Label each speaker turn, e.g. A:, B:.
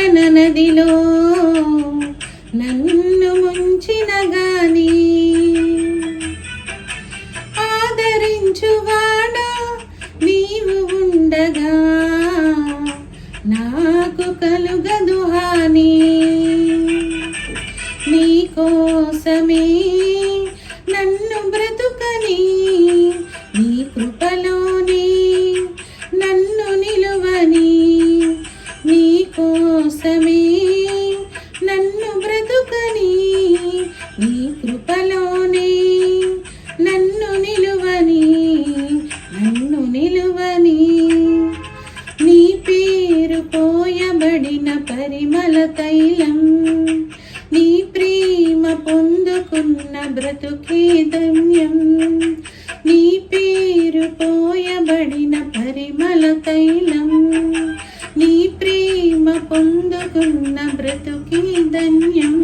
A: వేదన నదిలో నన్ను ముంచిన గాని. ఆదరించువాడా నీవు ఉండగా నాకు కలుగదు హాని. నీ కోసమే నన్ను బ్రతుకనీ నిలువని నన్ను నిలువని నీ పేరు పోయబడిన పరిమళ తైలం నీ ప్రేమ పొందుకున్న బ్రతుకే ధన్యం నీ పేరు పోయబడిన పరిమళ తైలం నీ ప్రేమ పొందుకున్న బ్రతుకే ధన్యం.